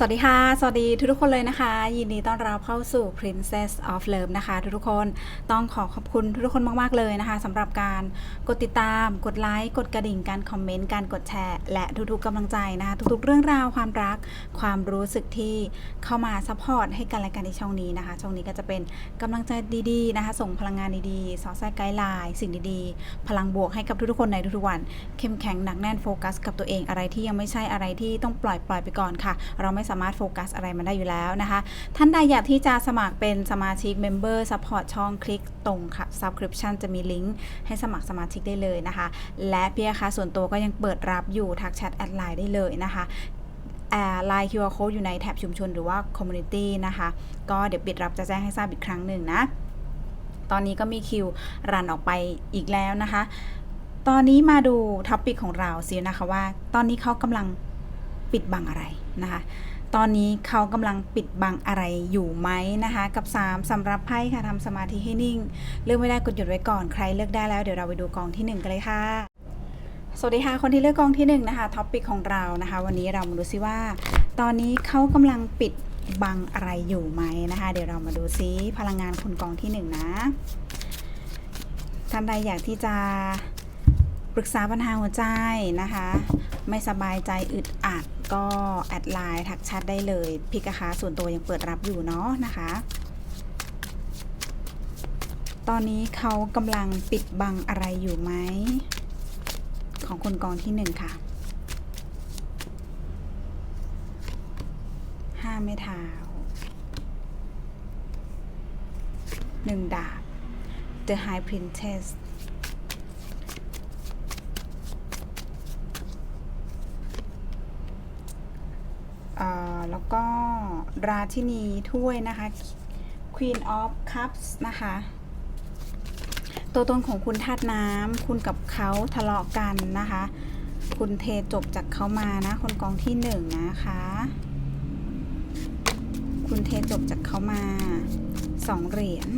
สวัสดีค่ะ สวัสดีทุกๆคนเลยนะคะ ยินดีต้อนรับเข้าสู่ Princess of Love นะคะ ทุกๆคนต้องขอขอบคุณทุกๆคนมาก ๆ เลยนะคะสำหรับการกดติดตาม กดไลค์ กดกระดิ่ง การคอมเมนต์ การกดแชร์ และทุกๆกำลังใจนะคะ ทุกๆ เรื่องราวความรัก ความรู้สึกที่เข้ามาซัพพอร์ตให้กันและกันในช่องนี้นะคะ ช่องนี้ก็จะเป็นกำลังใจดีๆนะคะ ส่งพลังงานดีๆ สอดแทรกไกด์ไลน์สิ่งดีๆ พลังบวกให้กับทุกๆคนในทุกๆวัน เข้มแข็งหนักแน่นโฟกัส กับตัวเองอะไรที่ยังไม่ใช่อะไรที่ต้องปล่อยปล่อยไปก่อนค่ะ เราไม่สามารถโฟกัสอะไรมันได้อยู่แล้วนะคะ ท่านใดอยากที่จะสมัครเป็นสมาชิก Member Support ช่องคลิกตรงค่ะ Subscription จะมีลิงก์ให้สมัครสมาชิกได้เลยนะคะ และพี่คาส่วนตัวก็ยังเปิดรับอยู่ทักแชทแอดไลน์ได้เลยนะคะไลน์ QR Code อยู่ในแท็บชุมชนหรือว่า Community นะคะ ก็เดี๋ยวปิดรับจะแจ้งให้ทราบอีกครั้งหนึ่งนะ ตอนนี้ก็มีคิวรันออกไปอีกแล้วนะคะ ตอนนี้มาดูท็อปิกของเราสินะคะว่า ตอนนี้เขากำลังปิดบังอะไรนะคะ ตอนนี้เขากำลังปิดบังอะไรอยู่ไหมนะคะ กับ 3สำหรับไพ่ค่ะทำสมาธิให้นิ่ง เลือกไม่ได้กดหยุดไว้ก่อนใครเลือกได้แล้วเดี๋ยวเราไปดูกองที่ 1 กันเลยค่ะ สวัสดีค่ะ คนที่เลือกกองที่ 1 นะคะท็อปปิกของเรานะคะ วันนี้เรามาดูซิว่า ตอนนี้เขากำลังปิดบังอะไรอยู่ไหมนะคะ เดี๋ยวเรามาดูซิพลังงานคนกองที่1นะท่านใดอยากที่จะปรึกษาปัญหาหัวใจนะคะ ไม่สบายใจอึดอัด ก็แอดไลน์ทักแชทได้เลยพิกะคะส่วนตัวยังเปิดรับอยู่เนาะนะคะ ตอนนี้เขากำลังปิดบังอะไรอยู่ไหม ของคนกองที่หนึ่งค่ะห้าไม้เท้าหนึ่งดาบ The High Princess เอ่อ แล้วก็ราชินีถ้วยนะคะ Queen of Cups นะคะ ตัวตนของคุณธาตุน้ำคุณกับเขาทะเลาะกันนะคะ คุณเทจบจากเขามานะ คนกองที่หนึ่งนะคะ คุณเทจบจากเขามาสองเหรียญ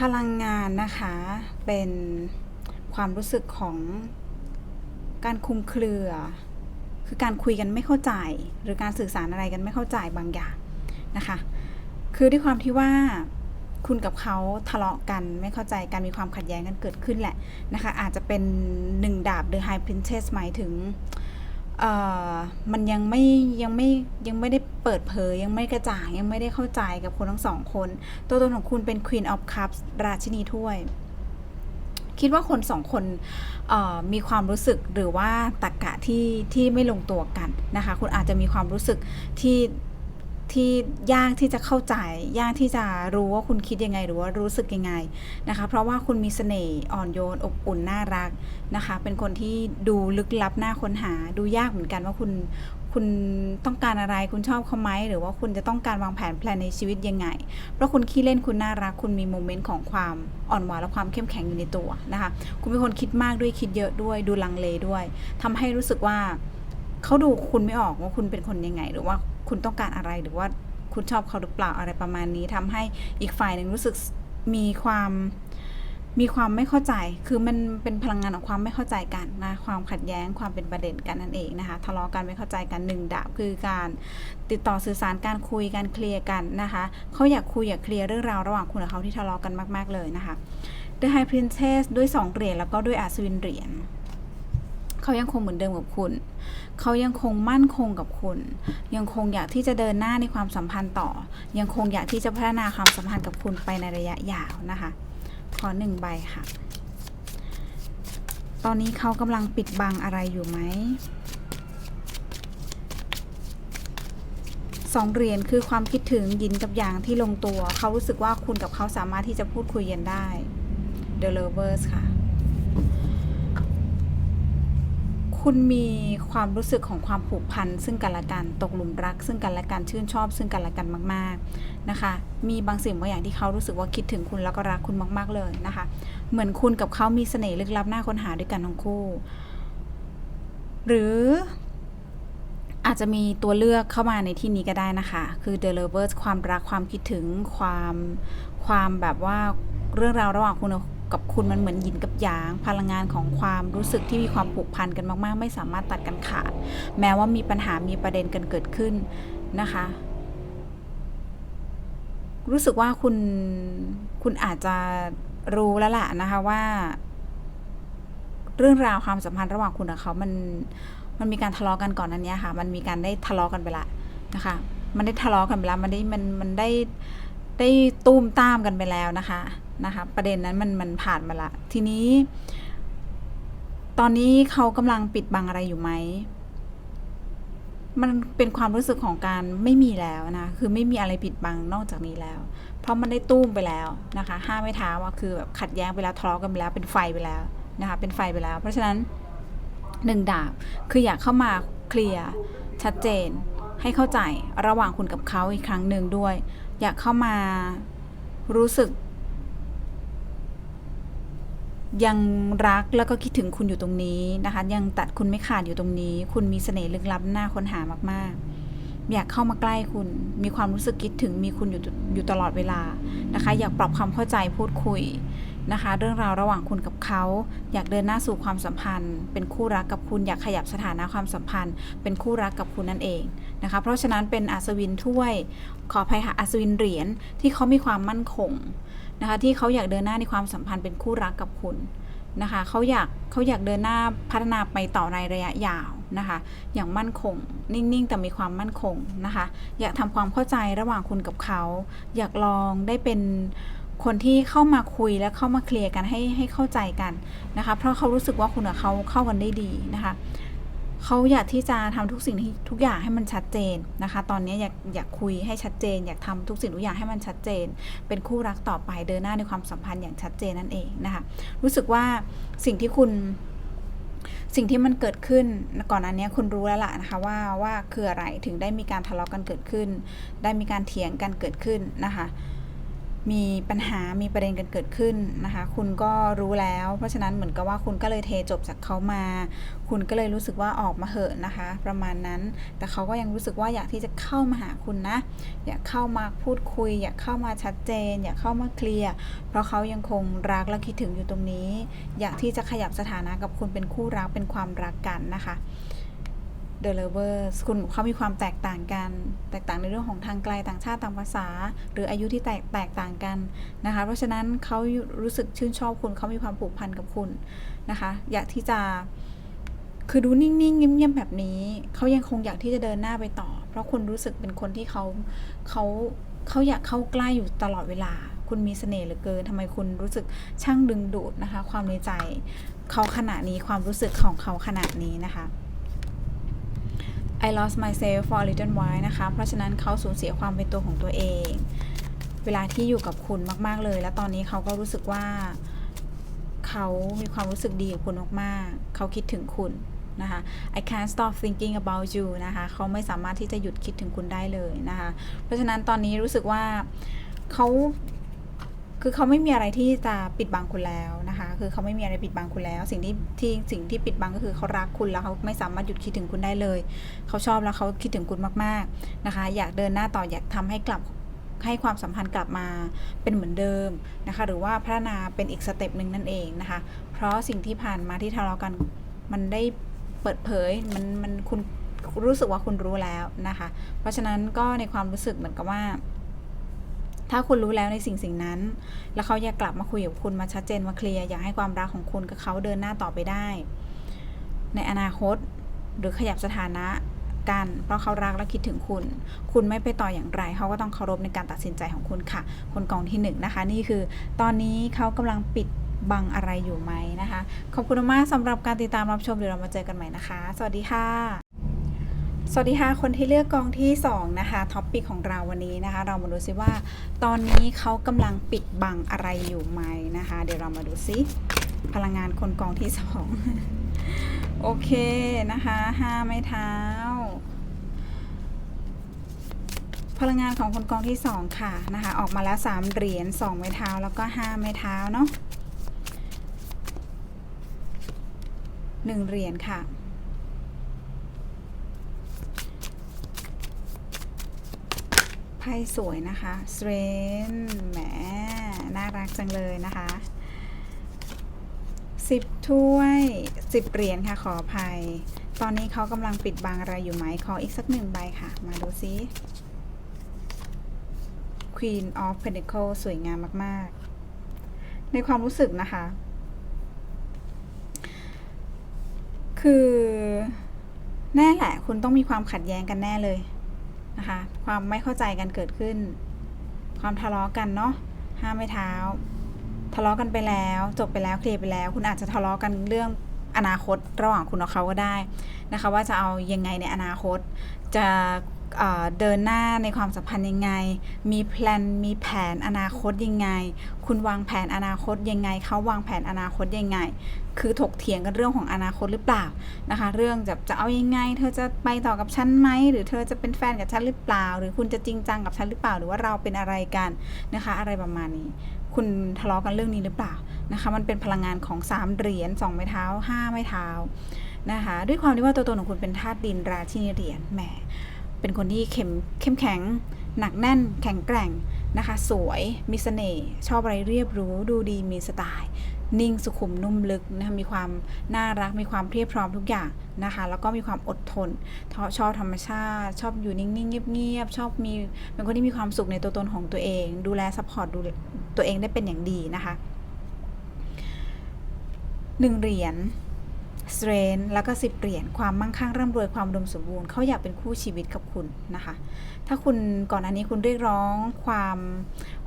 พลังงานนะคะเป็นความรู้สึกของ การคุมเครือ คือการคุยกันไม่เข้าใจ หรือการสื่อสารอะไรกันไม่เข้าใจบางอย่างนะคะ คือด้วยความที่ว่าคุณกับเขาทะเลาะกันไม่เข้าใจกันมีความขัดแย้งกันเกิดขึ้นแหละนะคะ อาจจะเป็นหนึ่งดาบหรือ High Princess หมายถึงมันยังไม่ยังไม่ยังไม่ได้เปิดเผยยังไม่กระจ่างยังไม่ได้เข้าใจกับคนทั้งสองคน ตัวตนของคุณเป็น Queen of Cups ราชินีถ้วย คิดว่าคนสองคนมีความรู้สึกหรือว่าตรกกะที่ที่ไม่ลงตัวกันนะคะคุณอาจจะมีความรู้สึกที่ที่ยากที่จะเข้าใจ ยากที่จะรู้ว่าคุณคิดยังไง หรือว่ารู้สึกยังไงนะคะ เพราะว่าคุณมีเสน่ห์อ่อนโยนอบอุ่นน่ารักนะคะ เป็นคนที่ดูลึกลับน่าค้นหาดูยากเหมือนกันว่าคุณ คุณต้องการอะไรคุณชอบเขาไหมหรือว่าคุณจะต้องการวางแผนแพลนในชีวิตยังไง เพราะคุณขี้เล่นคุณน่ารัก คุณมีโมเมนต์ของความอ่อนหวานและความเข้มแข็งอยู่ในตัวนะคะ คุณเป็นคนคิดมากด้วยคิดเยอะด้วย ดูลังเลด้วยทำให้รู้สึกว่าเขาดูคุณไม่ออกว่าคุณเป็นคนยังไง หรือว่าคุณต้องการอะไรหรือว่าคุณชอบเขาหรือเปล่าอะไรประมาณนี้ทำให้อีกฝ่ายหนึ่งรู้สึกมีความ มีความไม่เข้าใจ คือมันเป็นพลังงานของความไม่เข้าใจกันนะ ความขัดแย้ง ความเป็นประเด็นกันนั่นเองนะคะ ทะเลาะกันไม่เข้าใจกันหนึ่งดาบคือการติดต่อสื่อสารการคุยการเคลียร์กันนะคะเขาอยากคุยอยากเคลียร์เรื่องราวระหว่างคุณกับเขาที่ทะเลาะกันมาก ๆเลยนะคะ The High Princess ด้วยสองเหรียญแล้วก็ด้วยอาสวินเหรียญเขายังคงเหมือนเดิมกับคุณ เขายังคงมั่นคงกับคุณ ยังคงอยากที่จะเดินหน้าในความสัมพันธ์ต่อ ยังคงอยากที่จะพัฒนาความสัมพันธ์กับคุณไปในระยะยาวนะคะ อหนึ่งใบค่ะ ตอนนี้เขากำลังปิดบังอะไรอยู่ไหมสองเหรียญคือความคิดถึงยินกับอย่างที่ลงตัว เขารู้สึกว่าคุณกับเขาสามารถที่จะพูดคุยกันได้ The Lovers ค่ะ คุณมีความรู้สึกของความผูกพันซึ่งกันและกันตกหลุมรัก ซึ่งกันและกันชื่นชอบ ซึ่งกันและกันมาก ๆนะคะ มีบางสิ่งบางอย่างที่เขารู้สึกว่าคิดถึงคุณแล้วก็รักคุณมาก ๆเลยนะคะ เหมือนคุณกับเขามีเสน่ห์ลึกลับหน่าค้นหาด้วยกันทั้งคู่ หรืออาจจะมีตัวเลือกเข้ามาในที่นี้ก็ได้นะคะ คือ The Lovers ความรักความคิดถึงความความแบบว่าเรื่องราวระหว่างคุณ กับคุณมันเหมือนหยินกับหยาง พลังงานของความรู้สึกที่มีความผูกพันกันมาก ๆ ไม่สามารถตัดกันขาด แม้ว่ามีปัญหามีประเด็นกันเกิดขึ้นนะคะ รู้สึกว่าคุณคุณอาจจะรู้แล้วล่ะนะคะว่า เรื่องราวความสัมพันธ์ระหว่างคุณกับเขามันมันมีการทะเลาะกันก่อนนั้นเนี้ยค่ะ มันมีการได้ทะเลาะกันไปละนะคะ มันได้ทะเลาะกันไปแล้วมันได้มันมันได้ได้ตุ้มตามกันไปแล้วนะคะ นะคะประเด็นนั้นมันมันผ่านมาละ ทีนี้ ตอนนี้เขากำลังปิดบังอะไรอยู่ไหมมันเป็นความรู้สึกของการไม่มีแล้วนะ คือไม่มีอะไรปิดบังนอกจากนี้แล้ว เพราะมันได้ตุ้มไปแล้วนะคะ ห้าไม่ท้าว่าคือแบบขัดแย้งไปแล้วทะเลาะกันไปแล้ว เป็นไฟไปแล้วนะคะ เป็นไฟไปแล้ว เพราะฉะนั้นหนึ่งดาบคืออยากเข้ามาเคลียร์ชัดเจน ให้เข้าใจระหว่างคุณกับเขาอีกครั้งหนึ่งด้วย อยากเข้ามารู้สึก ยังรักแล้วก็คิดถึงคุณอยู่ตรงนี้นะคะ ยังตัดคุณไม่ขาดอยู่ตรงนี้ คุณมีเสน่ห์ลึกลับน่าค้นหามากๆ อยากเข้ามาใกล้คุณ มีความรู้สึกคิดถึงมีคุณอยู่อยู่ตลอดเวลานะคะ อยากปรับความเข้าใจพูดคุยนะคะ เรื่องราวระหว่างคุณกับเขา อยากเดินหน้าสู่ความสัมพันธ์ เป็นคู่รักกับคุณอยากขยับสถานะความสัมพันธ์ เป็นคู่รักกับคุณนั่นเองนะคะ เพราะฉะนั้นเป็นอัศวินถ้วย ขออภัยค่ะอัศวินเหรียญที่เขามีความมั่นคง นะคะที่เขาอยากเดินหน้าในความสัมพันธ์เป็นคู่รักกับคุณนะคะเขาอยากเขาอยากเดินหน้าพัฒนาไปต่อในระยะยาวนะคะ อย่างมั่นคง นิ่งๆ แต่มีความมั่นคงนะคะ อยากทำความเข้าใจระหว่างคุณกับเขา อยากลองได้เป็นคนที่เข้ามาคุยและเข้ามาเคลียร์กันให้ให้เข้าใจกันนะคะ เพราะเขารู้สึกว่าคุณกับเขาเข้ากันได้ดีนะคะ เขาอยากที่จะทำทุกสิ่งที่ทุกอย่างให้มันชัดเจนนะคะ ตอนนี้อยากอยากคุยให้ชัดเจน อยากทำทุกสิ่งทุกอย่างให้มันชัดเจน เป็นคู่รักต่อไปเดินหน้าในความสัมพันธ์อย่างชัดเจนนั่นเองนะคะ รู้สึกว่าสิ่งที่คุณสิ่งที่มันเกิดขึ้นก่อนอันนี้คุณรู้แล้วล่ะนะคะว่าว่าคืออะไรถึงได้มีการทะเลาะกันเกิดขึ้น ได้มีการเถียงกันเกิดขึ้นนะคะ มีปัญหามีประเด็นกันเกิดขึ้นนะคะ คุณก็รู้แล้ว เพราะฉะนั้นเหมือนกับว่าคุณก็เลยเทจบจากเขามา คุณก็เลยรู้สึกว่าออกมาเหอะนะคะ ประมาณนั้น แต่เขาก็ยังรู้สึกว่าอยากที่จะเข้ามาหาคุณนะ อยากเข้ามาพูดคุย อยากเข้ามาชัดเจน อยากเข้ามาเคลียร์ เพราะเขายังคงรักและคิดถึงอยู่ตรงนี้ อยากที่จะขยับสถานะกับคุณเป็นคู่รักเป็นความรักกันนะคะ The Lovers คุณเขามีความแตกต่างกัน แตกต่างในเรื่องของทางไกลต่างชาติต่างภาษา หรืออายุที่แตกแตกต่างกันนะคะ เพราะฉะนั้นเขารู้สึกชื่นชอบคุณเขามีความผูกพันกับคุณนะคะ อยากที่จะคือดูนิ่งๆเงียบๆแบบนี้เขายังคงอยากที่จะเดินหน้าไปต่อ เพราะคุณรู้สึกเป็นคนที่เขาเขาเขาอยากเข้าใกล้อยู่ตลอดเวลา คุณมีเสน่ห์เหลือเกินทำไมคุณรู้สึกช่างดึงดูดนะคะ ความในใจเขาขณะนี้ความรู้สึกของเขาขณะนี้นะคะ I lost myself for a little while นะคะ เพราะฉะนั้นเขาสูญเสียความเป็นตัวของตัวเอง เวลาที่อยู่กับคุณมาก ๆ เลย และตอนนี้เขาก็รู้สึกว่า เขามีความรู้สึกดีกับคุณมาก ๆ เขาคิดถึงคุณนะคะ I can't stop thinking about you นะคะ เขาไม่สามารถที่จะหยุดคิดถึงคุณได้เลยนะคะ เพราะฉะนั้นตอนนี้รู้สึกว่าเขา คือเขาไม่มีอะไรที่จะปิดบังคุณแล้วนะคะ คือเขาไม่มีอะไรปิดบังคุณแล้ว สิ่งที่ที่สิ่งที่ปิดบังก็คือเขารักคุณแล้วเขาไม่สามารถหยุดคิดถึงคุณได้เลย เขาชอบแล้วเขาคิดถึงคุณมากๆนะคะ อยากเดินหน้าต่ออยากทำให้กลับให้ความสัมพันธ์กลับมาเป็นเหมือนเดิมนะคะ หรือว่าพัฒนาเป็นอีกสเต็ปหนึ่งนั่นเองนะคะ เพราะสิ่งที่ผ่านมาที่ทะเลาะกันมันได้เปิดเผยมันมันคุณรู้สึกว่าคุณรู้แล้วนะคะ เพราะฉะนั้นก็ในความรู้สึกเหมือนกับว่า ถ้าคุณรู้แล้วในสิ่งสิ่งนั้น แล้วเขาอยากกลับมาคุยกับคุณมาชัดเจนมาเคลียร์อยากให้ความรักของคุณกับเขาเดินหน้าต่อไปได้ ในอนาคตหรือขยับสถานะกันเพราะเขารักและคิดถึงคุณ คุณไม่ไปต่ออย่างไร เขาก็ต้องเคารพในการตัดสินใจของคุณค่ะ คนกองที่หนึ่งนะคะ นี่คือ ตอนนี้เขากำลังปิดบังอะไรอยู่ไหมนะคะ ขอบคุณมากสำหรับการติดตามรับชมเดี๋ยวเรามาเจอกันใหม่นะคะ สวัสดีค่ะ สวัสดีค่ะ คนที่เลือกกองที่ 2 นะคะท็อปปิกของเราวันนี้นะคะ เรามาดูซิว่า ตอนนี้เขากำลังปิดบังอะไรอยู่ไหมนะคะ เดี๋ยวเรามาดูซิพลังงานคนกองที่ 2 โอเคนะคะห้าไม้เท้า พลังงานของคนกองที่ 2 ค่ะนะคะ ออกมาแล้ว 3 เหรียญ2ไม้เท้าแล้วก็ 5 ไม้เท้าเนาะหนึ่งเหรียญค่ะ ไพ่สวยนะคะ s t r a n แหม น่ารักจังเลยนะคะสิบถ้วยสิบเหรียญค่ะขออภัย ตอนนี้เขากำลังปิดบังอะไรอยู่ไหม ขออีกสักหนึ่งใบค่ะ มาดูซิ Queen of Pentacles สวยงามมาก ๆ ในความรู้สึกนะคะ คือ แน่แหละ คุณต้องมีความขัดแย้งกันแน่เลย นะคะ ความไม่เข้าใจกันเกิดขึ้น ความทะเลาะกันเนาะห้ามไม่เท้า ทะเลาะกันไปแล้ว จบไปแล้วเคลียร์ไปแล้ว คุณอาจจะทะเลาะกันเรื่องอนาคตระหว่างคุณกับเขาก็ได้นะคะ ว่าจะเอายังไงในอนาคตจะ เดินหน้าในความสัมพันธ์ยังไง มีแพลน มีแผนอนาคตยังไง คุณวางแผนอนาคตยังไง เขาวางแผนอนาคตยังไง คือถกเถียงกันเรื่องของอนาคตหรือเปล่านะคะ เรื่องจะจะเอายังไง เธอจะไปต่อกับฉันไหม หรือเธอจะเป็นแฟนกับฉันหรือเปล่า หรือคุณจะจริงจังกับฉันหรือเปล่า หรือว่าเราเป็นอะไรกันนะคะ อะไรประมาณนี้ คุณทะเลาะกันเรื่องนี้หรือเปล่านะคะ มันเป็นพลังงานของสามเหรียญสองไม้เท้าห้าไม้เท้านะคะ ด้วยความที่ว่าตัวตนของคุณเป็นธาตุดินราชินีเหรียญแหม เป็นคนที่เข้มเข้มแข็ง หนักแน่น แข็งแกร่งนะคะ สวยมีเสน่ห์ชอบอะไรเรียบรู้ดูดีมีสไตล์ นิ่งสุขุมนุ่มลึกนะคะมีความน่ารักมีความเพียบพร้อมทุกอย่างนะคะ แล้วก็มีความอดทนชอบธรรมชาติ ชอบอยู่นิ่งๆเงียบๆชอบมีเป็นคนที่มีความสุขในตัวตนของตัวเอง ดูแลซัพพอร์ตดูตัวเองได้เป็นอย่างดีนะคะหนึ่งเหรียญ สเตรนแล้วก็สิบเหรียญความมั่งคั่งร่ำรวยความดมสมบูรณ์เขาอยากเป็นคู่ชีวิตกับคุณนะคะ ถ้าคุณก่อนอันนี้คุณเรียกร้องความ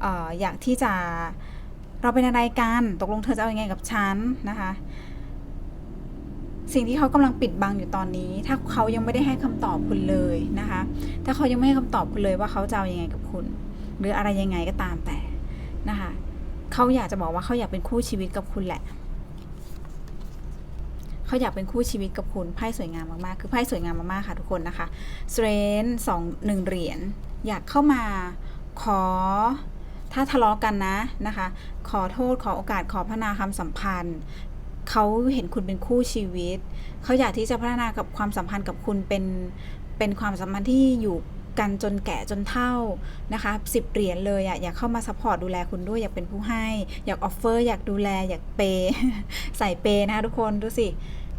อออยากที่จะเราเป็นอะไรกันตกลงเธอจะเอาอยัางไงกับฉันนะคะ สิ่งที่เขากำลังปิดบังอยู่ตอนนี้ ถ้าเขายังไม่ได้ให้คำตอบคุณเลยนะคะ ถ้าเขายังไม่ให้คำตอบคุณเลยว่าเขาจะเอาอยัางไงกับคุณ หรืออะไรยังไงก็ตามแต่นะคะเขาอยากจะบอกว่าเขาอยากเป็นคู่ชีวิตกับคุณแหละ เขาอยากเป็นคู่ชีวิตกับคุณไพ่สวยงามมากๆ คือไพ่สวยงามมากๆค่ะทุกคนนะคะสเตรนสองหนึ่งเหรียญอยากเข้ามาขอถ้าทะเลาะกันนะนะคะ ขอโทษขอโอกาสขอพัฒนาความสัมพันธ์เขาเห็นคุณเป็นคู่ชีวิต เขาอยากที่จะพัฒนากับความสัมพันธ์กับคุณเป็นเป็นความสัมพันธ์ที่อยู่ กันจนแก่จนเฒ่านะคะสิบเหรียญเลยอะอยากเข้ามาซัพพอร์ตดูแลคุณด้วยอยากเป็นผู้ให้ อยากออฟเฟอร์อยากดูแล อยากเปย์ใส่เปย์นะคะทุกคนดูสิ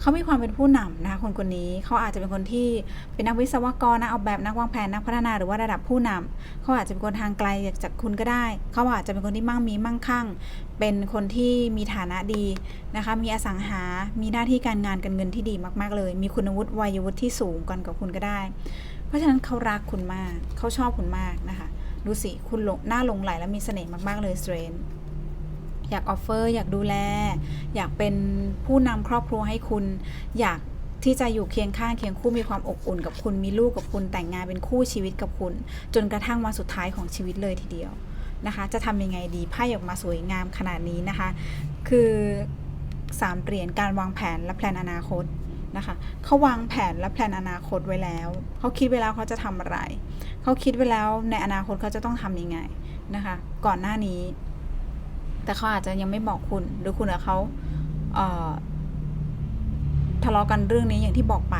เขามีความเป็นผู้นำนะคะคนคนนี้เขาอาจจะเป็นคนที่เป็นนักวิศวกรนักออกแบบนักวางแผนนักพัฒนาหรือว่าระดับผู้นำเขาอาจจะเป็นคนทางไกลจากคุณก็ได้ เขาอาจจะเป็นคนที่มั่งมีมั่งคั่ง เป็นคนที่มีฐานะดีนะคะมีอสังหา มีหน้าที่การงานการเงินที่ดีมาก ๆ เลย มีคุณวุฒิวัยวุฒิที่สูงกันกับคุณก็ได้ เพราะฉะนั้นเขารักคุณมาก เขาชอบคุณมากนะคะ ดูสิ คุณหลงหน้าหลงไหลและมีเสน่ห์มาก ๆ เลยสเตรนอยากออฟเฟอร์อยากดูแล อยากเป็นผู้นำครอบครัวให้คุณ อยากที่จะอยู่เคียงข้างเคียงคู่มีความอบอุ่นกับคุณมีลูกกับคุณแต่งงานเป็นคู่ชีวิตกับคุณ จนกระทั่งวันสุดท้ายของชีวิตเลยทีเดียวนะคะ จะทำยังไงดีไพ่ออกมาสวยงามขนาดนี้นะคะ คือสามเหรียญการวางแผนและแพลนอนาคต นะคะเขาวางแผนและแพลนอนาคตไว้แล้วเขาคิดไว้แล้วเขาจะทำอะไรเขาคิดไว้แล้วในอนาคตเขาจะต้องทำยังไงนะคะ ก่อนหน้านี้ แต่เขาอาจจะยังไม่บอกคุณ หรือคุณกับเขาเทะเลาะกันเรื่องนี้อย่างที่บอกไป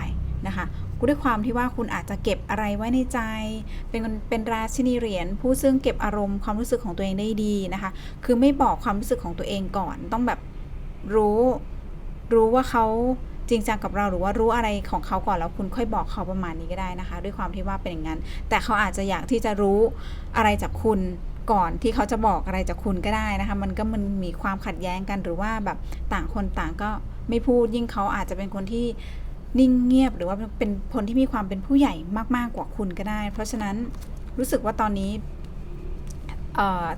นะคะกูด้วยความที่ว่าคุณอาจจะเก็บอะไรไว้ในใจ เป็นคนเป็นราชินีเหรียญผู้ซึ่งเก็บอารมณ์ความรู้สึกของตัวเองได้ดีนะคะ คือไม่บอกความรู้สึกของตัวเองก่อน ต้องแบบรู้รู้ว่าเขา จริงจังกับเราหรือว่ารู้อะไรของเขาก่อนแล้วคุณค่อยบอกเขาประมาณนี้ก็ได้นะคะ ด้วยความที่ว่าเป็นอย่างนั้น แต่เขาอาจจะอยากที่จะรู้อะไรจากคุณก่อนที่เขาจะบอกอะไรจากคุณก็ได้นะคะ มันก็มันมีความขัดแย้งกันหรือว่าแบบต่างคนต่างก็ไม่พูดยิ่งเขาอาจจะเป็นคนที่นิ่งเงียบหรือว่าเป็นคนที่มีความเป็นผู้ใหญ่มากๆกว่าคุณก็ได้ เพราะฉะนั้นรู้สึกว่าตอนนี้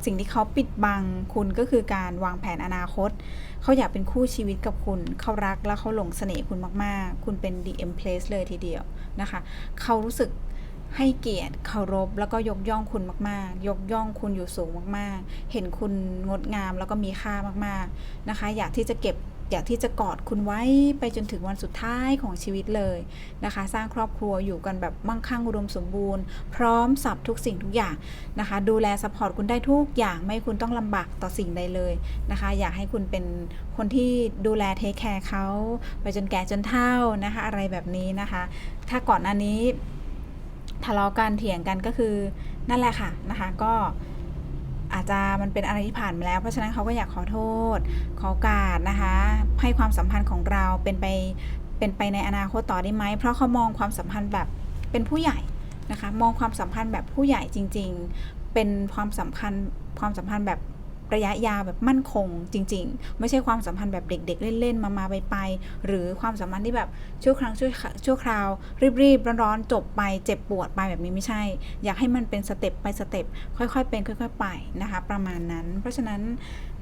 สิ่งที่เขาปิดบังคุณก็คือการวางแผนอนาคต เขาอยากเป็นคู่ชีวิตกับคุณ เขารักและเขาหลงเสน่ห์คุณมาก ๆ คุณเป็น the empress เลยทีเดียวนะคะ เขารู้สึกให้เกียรติเคารพแล้วก็ยกย่องคุณมาก ๆ ยกย่องคุณอยู่สูงมาก ๆ เห็นคุณงดงามแล้วก็มีค่ามาก ๆ นะคะ อยากที่จะเก็บ อยากที่จะกอดคุณไว้ไปจนถึงวันสุดท้ายของชีวิตเลยนะคะ สร้างครอบครัวอยู่กันแบบมั่งคั่งอุดมสมบูรณ์ พร้อมสับทุกสิ่งทุกอย่างนะคะ ดูแลสปอร์ตคุณได้ทุกอย่างไม่คุณต้องลำบากต่อสิ่งใดเลยนะคะ อยากให้คุณเป็นคนที่ดูแลเทคแคร์เขาไปจนแก่จนเฒ่านะคะอะไรแบบนี้นะคะ ถ้าก่อนหน้านี้ทะเลาะกันเถียงกันก็คือนั่นแหละค่ะนะคะ ก็ อาจจะมันเป็นอะไรที่ผ่านมาแล้ว เพราะฉะนั้นเขาก็อยากขอโทษ ขอโอกาสนะคะ ให้ความสัมพันธ์ของเราเป็นไปเป็นไปในอนาคตต่อได้ไหม เพราะเขามองความสัมพันธ์แบบเป็นผู้ใหญ่นะคะ มองความสัมพันธ์แบบผู้ใหญ่จริง ๆ เป็นความสัมพันธ์ความสัมพันธ์แบบ ระยะยาวแบบมั่นคงจริง ๆ ไม่ใช่ความสัมพันธ์แบบเด็ก ๆ เล่น ๆ มาๆไปๆหรือความสัมพันธ์ที่แบบชั่วครั้งชั่วชั่วคราว รีบๆร้อนๆจบไปเจ็บปวดไปแบบนี้ไม่ใช่ อยากให้มันเป็นสเต็ปไปสเต็ปค่อยๆ เป็นค่อย ๆ ไปนะคะ ประมาณนั้น เพราะฉะนั้น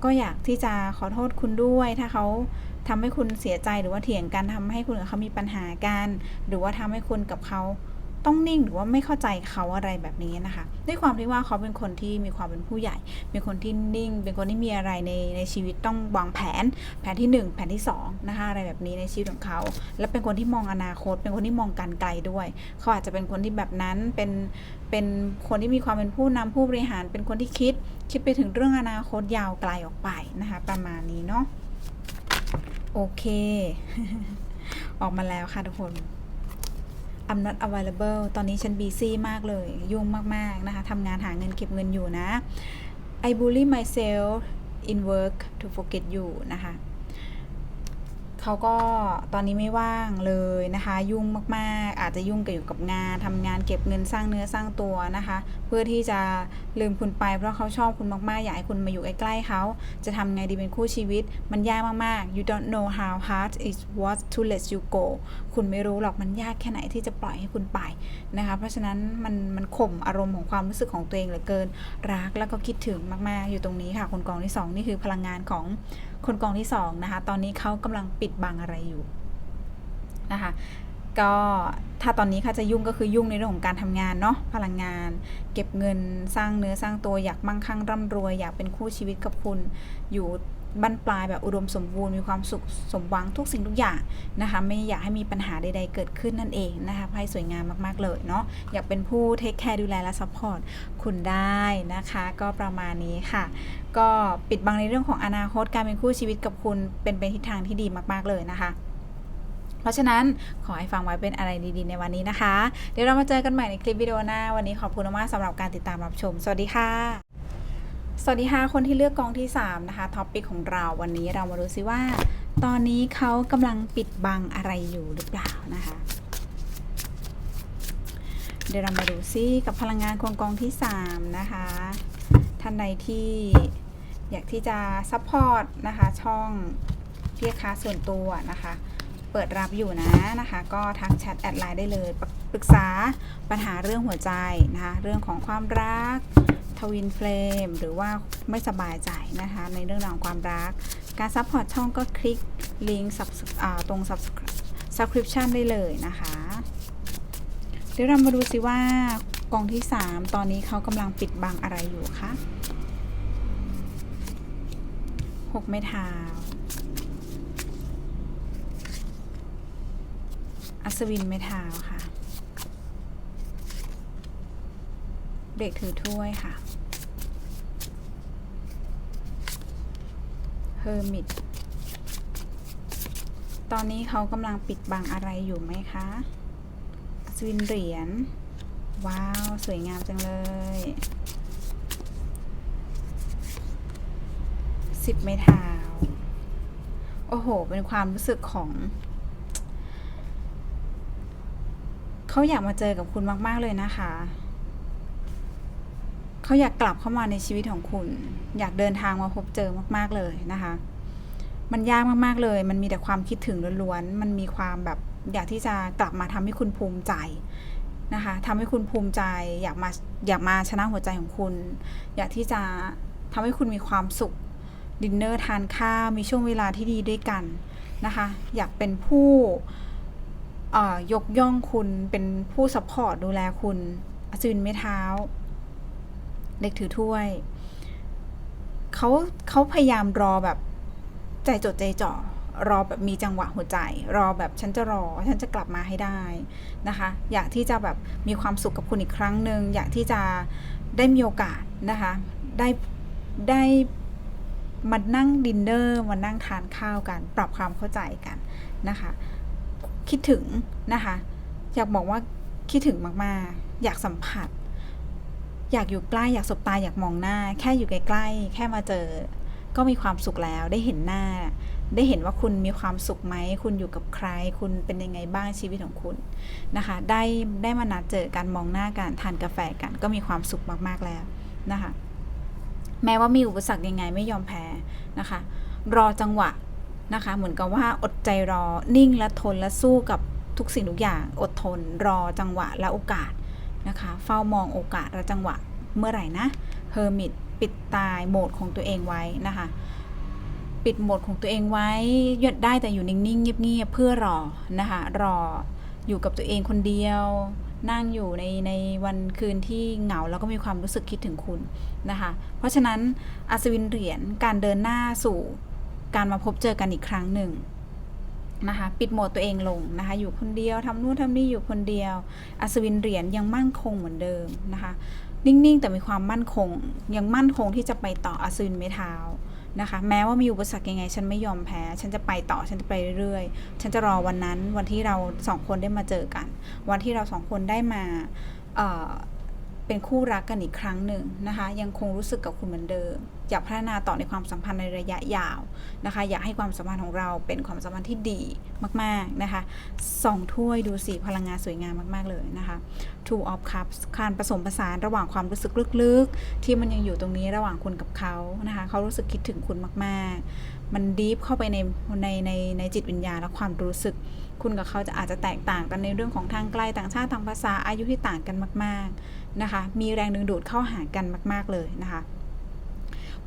ก็อยากที่จะขอโทษคุณด้วยถ้าเขาทำให้คุณเสียใจหรือว่าเถียงกันทำให้คุณกับเขามีปัญหากัน หรือว่าทำให้คุณกับเขา ต้องนิ่งหรือว่าไม่เข้าใจเขาอะไรแบบนี้นะคะ ด้วยความที่ว่าเขาเป็นคนที่มีความเป็นผู้ใหญ่ เป็นคนที่นิ่ง เป็นคนที่มีอะไรในในชีวิตต้องวางแผน แผนที่ 1 แผนที่2นะคะอะไรแบบนี้ในชีวิตของเขา และเป็นคนที่มองอนาคต เป็นคนที่มองการไกลด้วย เขาอาจจะเป็นคนที่แบบนั้นเป็นเป็นคนที่มีความเป็นผู้นำผู้บริหาร เป็นคนที่คิดคิดไปถึงเรื่องอนาคตยาวไกลออกไปนะคะประมาณนี้เนาะโอเค ออกมาแล้วค่ะทุกคน I'm not available ตอนนี้ฉันบีซี่มากเลย ยุ่งมาก ๆ นะคะทำงานหาเงินเก็บเงินอยู่นะ I bully myself in work to forget you นะคะ เขาก็ตอนนี้ไม่ว่างเลยนะคะ ยุ่งมากๆ อาจจะยุ่งกับอยู่กับงานทำงานเก็บเงินสร้างเนื้อสร้างตัวนะคะ เพื่อที่จะลืมคุณไปเพราะเขาชอบคุณมากๆ อยากให้คุณมาอยู่ใกล้ๆเขาจะทำไงดีเป็นคู่ชีวิต มันยากมากๆ you don't know how hard it was to let you go คุณไม่รู้หรอกมันยากแค่ไหนที่จะปล่อยให้คุณไปนะคะ เพราะฉะนั้นมันมันข่มอารมณ์ของความรู้สึกของตัวเองเหลือเกิน รักแล้วก็คิดถึงมากๆ อยู่ตรงนี้ค่ะคนกองที่สองนี่คือพลังงานของ คนกองที่สองนะคะ ตอนนี้เขากำลังปิดบังอะไรอยู่นะคะ ก็ถ้าตอนนี้เขาจะยุ่งก็คือยุ่งในเรื่องของการทำงานเนาะ พลังงาน เก็บเงิน สร้างเนื้อสร้างตัว อยากมั่งคั่งร่ำรวย อยากเป็นคู่ชีวิตกับคุณ อยู่ บั้นปลายแบบอุดมสมบูรณ์มีความสุขสมหวังทุกสิ่งทุกอย่างนะคะไม่อยากให้มีปัญหาใด ๆ เกิดขึ้นนั่นเองนะคะไพ่สวยงามมากๆเลยเนาะอยากเป็นผู้เทคแคร์ดูแลและซัพพอร์ตคุณได้นะคะก็ประมาณนี้ค่ะ ก็ปิดบังในเรื่องของอนาคตการเป็นคู่ชีวิตกับคุณเป็นไปทิศทางที่ดีมาก ๆเลยนะคะเพราะฉะนั้นขอให้ฟังไว้เป็นอะไรดีๆ ในวันนี้นะคะ เดี๋ยวเรามาเจอกันใหม่ในคลิปวิดีโอหน้า วันนี้ขอบคุณมากสำหรับการติดตามรับชม สวัสดีค่ะ สวัสดีค่ะคนที่เลือกกองที่ 3 นะคะท็อปปิกของเราวันนี้เรามาดูซิว่า ตอนนี้เขากำลังปิดบังอะไรอยู่หรือเปล่านะคะ เดี๋ยวเรามาดูซิกับพลังงานคนกองที่ 3 นะคะ ท่านใดที่อยากที่จะซัพพอร์ตนะคะ ช่องเพียค้าส่วนตัวนะคะ เปิดรับอยู่นะนะคะ ก็ทักแชทแอดไลน์ได้เลยปรึกษาปัญหาเรื่องหัวใจนะคะ เรื่องของความรัก ทวินเฟลมหรือว่าไม่สบายใจนะคะ ในเรื่องราวของความรัก การซัพพอร์ตช่องก็คลิกลิงก์ Subs- ตรง subscription ได้เลยนะคะ เดี๋ยวเรามาดูสิว่ากองที่ 3 ตอนนี้เขากำลังปิดบังอะไรอยู่คะหกไม้เท้าอัศวินไม้เท้าค่ะ เด็กถือถ้วยค่ะเฮอร์มิตตอนนี้เขากำลังปิดบังอะไรอยู่ไหมคะอัศวินเหรียญ ว้าว สวยงามจังเลยสิบไม้เท้า โอ้โห เป็นความรู้สึกของ เขาอยากมาเจอกับคุณมาก ๆ เลยนะคะ เขาอยากกลับเข้ามาในชีวิตของคุณ อยากเดินทางมาพบเจอมากๆเลยนะคะ มันยากมากๆเลย มันมีแต่ความคิดถึงล้วนๆ มันมีความแบบอยากที่จะกลับมาทำให้คุณภูมิใจนะคะทำให้คุณภูมิใจ อยากมาอยากมาชนะหัวใจของคุณ อยากที่จะทำให้คุณมีความสุขดินเนอร์ทานข้าวมีช่วงเวลาที่ดีด้วยกันนะคะ อยากเป็นผู้ยกย่องคุณเป็นผู้ซัพพอร์ตดูแลคุณอัศวินไม้เท้า เด็กถือถ้วยเขาเขาพยายามรอแบบใจจดใจจ่อรอแบบมีจังหวะหัวใจ รอแบบฉันจะรอ ฉันจะกลับมาให้ได้นะคะ อยากที่จะแบบมีความสุขกับคุณอีกครั้งหนึ่งอยากที่จะได้มีโอกาสนะคะ ได้ได้มานั่งดินเนอร์มานั่งทานข้าวกัน ปรับความเข้าใจกันนะคะ คิดถึงนะคะ อยากบอกว่าคิดถึงมาก ๆ อยากสัมผัส อยากอยู่ใกล้อยากสบตาอยากมองหน้า แค่อยู่ใกล้ๆแค่มาเจอ ก็มีความสุขแล้วได้เห็นหน้า ได้เห็นว่าคุณมีความสุขไหม คุณอยู่กับใคร คุณเป็นยังไงบ้างชีวิตของคุณนะคะ ได้ได้มานัดเจอกันมองหน้ากันทานกาแฟกัน ก็มีความสุขมากๆแล้วนะคะ แม้ว่ามีอุปสรรคยังไงไม่ยอมแพ้นะคะ รอจังหวะนะคะ เหมือนกับว่าอดใจรอนิ่งและทนและสู้กับทุกสิ่งทุกอย่างอดทน รอจังหวะและโอกาส นะคะ เฝ้ามองโอกาสและจังหวะเมื่อไหร่นะเฮอร์มิตปิดตายโหมดของตัวเองไว้นะคะ ปิดโหมดของตัวเองไว้หยุดได้แต่อยู่นิ่งๆเงียบๆเพื่อรอนะคะรออยู่กับตัวเองคนเดียว นั่งอยู่ในในวันคืนที่เหงาแล้วก็มีความรู้สึกคิดถึงคุณนะคะ เพราะฉะนั้นอัศวินเหรียญการเดินหน้าสู่การมาพบเจอกันอีกครั้งหนึ่ง นะคะปิดโหมดตัวเองลงนะคะอยู่คนเดียวทำนู่นทำนี่อยู่คนเดียว อัศวินเหรียญยังมั่นคงเหมือนเดิมนะคะนิ่งๆ แต่มีความมั่นคง ยังมั่นคงที่จะไปต่ออัศวินไม้เท้านะคะแม้ว่ามีอุปสรรคยังไง ฉันไม่ยอมแพ้ ฉันจะไปต่อฉันจะไปเรื่อยๆ ฉันจะรอวันนั้นวันที่เราสองคนได้มาเจอกัน วันที่เราสองคนได้มา เป็นคู่รักกันอีกครั้งหนึ่งนะคะ ยังคงรู้สึกกับคุณเหมือนเดิม อยากพัฒนาต่อในความสัมพันธ์ในระยะยาวนะคะ อยากให้ความสัมพันธ์ของเราเป็นความสัมพันธ์ที่ดีมากๆนะคะสองถ้วยดูสิพลังงานสวยงามมากๆเลยนะคะ Two of Cups การผสมผสานระหว่างความรู้สึกลึกๆ ที่มันยังอยู่ตรงนี้ระหว่างคุณกับเขานะคะ เขารู้สึกคิดถึงคุณมาก ๆ มันดีฟเข้าไปในในในในจิตวิญญาณและความรู้สึกคุณกับเขาจะอาจจะแตกต่างกันในเรื่องของทางไกลต่างชาติทางภาษาอายุที่ต่างกันมาก ๆ นะคะ มีแรงดึงดูดเข้าหากันมาก ๆ เลยนะคะ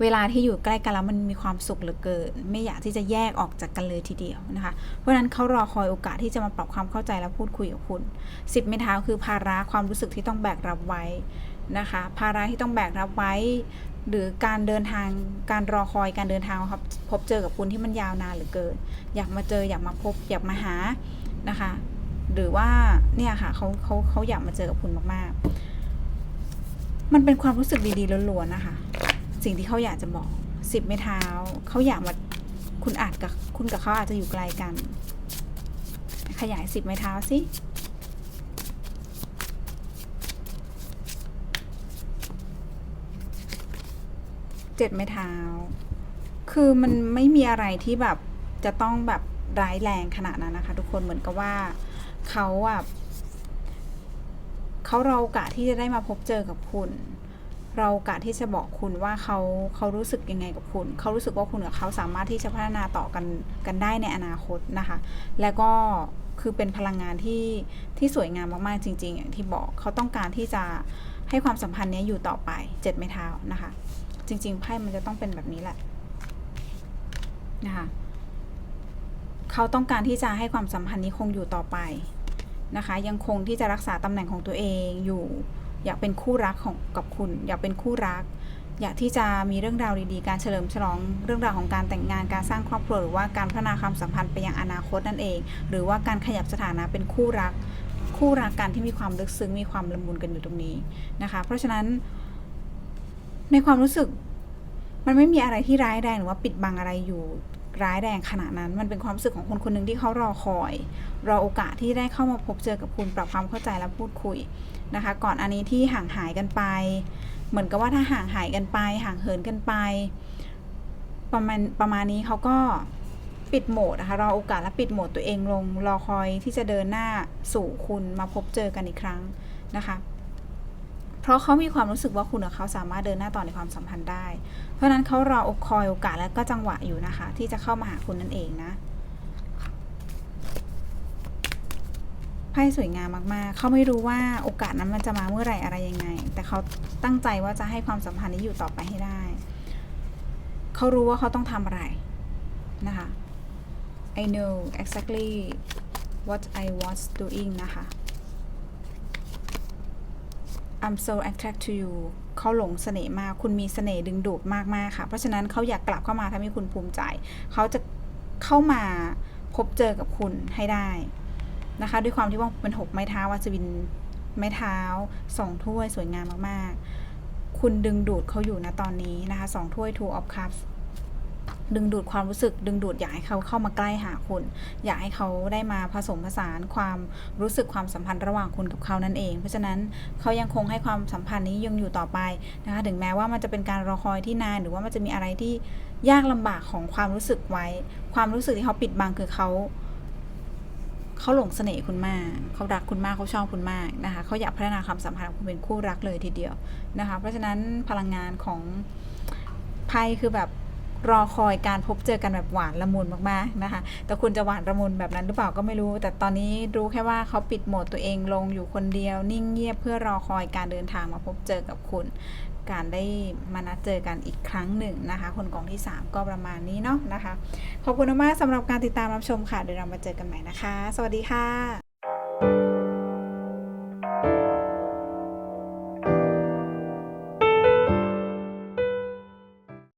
เวลาที่อยู่ใกล้กันแล้วมันมีความสุขเหลือเกิน ไม่อยากที่จะแยกออกจากกันเลยทีเดียวนะคะ เพราะนั้นเขารอคอยโอกาสที่จะมาปรับความเข้าใจและพูดคุยกับคุณสิบไม้เท้าคือภาระความรู้สึกที่ต้องแบกรับไว้นะคะ ภาระที่ต้องแบกรับไว้ หรือการเดินทางการรอคอยการเดินทางครับพบเจอกับคุณที่มันยาวนานเหลือเกิน อยากมาเจออยากมาพบอยากมาหานะคะหรือว่าเนี่ยค่ะเขาเขาเขาอยากมาเจอกับคุณมากๆ มันเป็นความรู้สึกดีๆล้วนๆนะคะ สิ่งที่เขาอยากจะบอกสิบไม้เท้า เขาอยากมาคุณอาจกับคุณกับเขาอาจจะอยู่ไกลกัน ขยายสิบไม้เท้าสิเจ็ดไม้เท้า คือมันไม่มีอะไรที่แบบจะต้องแบบร้ายแรงขนาดนั้นนะคะ ทุกคนเหมือนกับว่าเขาอะ เขาเราโอกาสที่จะได้มาพบเจอกับคุณ เราโอกาสที่จะบอกคุณว่าเขาเขารู้สึกยังไงกับคุณ เขารู้สึกว่าคุณกับเขาสามารถที่จะพัฒนาต่อกันกันได้ในอนาคตนะคะ แล้วก็คือเป็นพลังงานที่ที่สวยงามมากๆจริง ๆ อย่างที่บอกเขาต้องการที่จะให้ความสัมพันธ์นี้อยู่ต่อไปเจ็ดไม้เท้านะคะ จริง ๆไพ่มันจะต้องเป็นแบบนี้แหละนะคะเขาต้องการที่จะให้ความสัมพันธ์นี้คงอยู่ต่อไป นะคะ ยังคงที่จะรักษาตำแหน่งของตัวเองอยู่ อยากเป็นคู่รักของกับคุณ อยากเป็นคู่รัก อยากที่จะมีเรื่องราวดีๆ การเฉลิมฉลองเรื่องราวของการแต่งงานการสร้างครอบครัวหรือว่าการพัฒนาความสัมพันธ์ไปยังอนาคตนั่นเอง หรือว่าการขยับสถานะเป็นคู่รัก คู่รักกันที่มีความลึกซึ้งมีความละมุนกันอยู่ตรงนี้นะคะ เพราะฉะนั้น ในความรู้สึกมันไม่มีอะไรที่ร้ายแรงหรือว่าปิดบังอะไรอยู่ ร้ายแรงขนาดนั้น มันเป็นความรู้สึกของคนคนหนึ่งที่เขารอคอย รอโอกาสที่ได้เข้ามาพบเจอกับคุณปรับความเข้าใจและพูดคุยนะคะ ก่อนอันนี้ที่ห่างหายกันไป เหมือนกับว่าถ้าห่างหายกันไป ห่างเหินกันไป ประมาณประมาณนี้เขาก็ปิดโหมดนะคะรอโอกาสและปิดโหมดตัวเองลงรอคอยที่จะเดินหน้าสู่คุณมาพบเจอกันอีกครั้งนะคะ เพราะเขามีความรู้สึกว่าคุณกับเขาสามารถเดินหน้าต่อในความสัมพันธ์ได้ เพราะนั้นเขารอคอยโอกาสและก็จังหวะอยู่นะคะ ที่จะเข้ามาหาคุณนั่นเองนะไพ่สวยงามมากๆ เขาไม่รู้ว่าโอกาสนั้นมันจะมาเมื่อไหร่อะไรยังไง แต่เขาตั้งใจว่าจะให้ความสัมพันธ์นี้อยู่ต่อไปให้ได้ เขารู้ว่าเขาต้องทำอะไรนะคะ I know exactly what I was doing นะคะ I'm so attracted to you เขาหลงเสน่ห์มาก คุณมีเสน่ห์ดึงดูดมากๆค่ะ เพราะฉะนั้นเขาอยากกลับเข้ามาทำให้คุณภูมิใจ เขาจะเข้ามาพบเจอกับคุณให้ได้นะคะ ด้วยความที่ว่าเป็นหกไม้เท้าวัสวินไม้เท้าสองถ้วยสวยงามมากๆ คุณดึงดูดเขาอยู่นะตอนนี้นะคะสองถ้วย two of cups ดึงดูดความรู้สึก ดึงดูดอยากให้เขาเข้ามาใกล้หาคุณ อยากให้เขาได้มาผสมผสานความรู้สึกความสัมพันธ์ระหว่างคุณกับเขานั่นเอง เพราะฉะนั้นเขายังคงให้ความสัมพันธ์นี้ยังอยู่ต่อไปนะคะถึงแม้ว่ามันจะเป็นการรอคอยที่นานหรือว่ามันจะมีอะไรที่ยากลำบากของความรู้สึกไว้ ความรู้สึกที่เขาปิดบังคือเขาเขาหลงเสน่ห์คุณมาก เขารักคุณมาก เขาชอบคุณมากนะคะ เขาอยากพัฒนาความสัมพันธ์ของคุณเป็นคู่รักเลยทีเดียวนะคะ เพราะฉะนั้นพลังงานของไพ่คือแบบ รอคอยการพบเจอกันแบบหวานละมุนมากๆนะคะ แต่คุณจะหวานละมุนแบบนั้นหรือเปล่าก็ไม่รู้ แต่ตอนนี้รู้แค่ว่าเขาปิดโหมดตัวเองลงอยู่คนเดียว นิ่งเงียบเพื่อรอคอยการเดินทางมาพบเจอกับคุณ การได้มานัดเจอกันอีกครั้งหนึ่งนะคะ คนกองที่ 3 ก็ประมาณนี้เนาะนะคะ ขอบคุณมากสำหรับการติดตามรับชมค่ะ เดี๋ยวเรามาเจอกันใหม่นะคะ สวัสดีค่ะ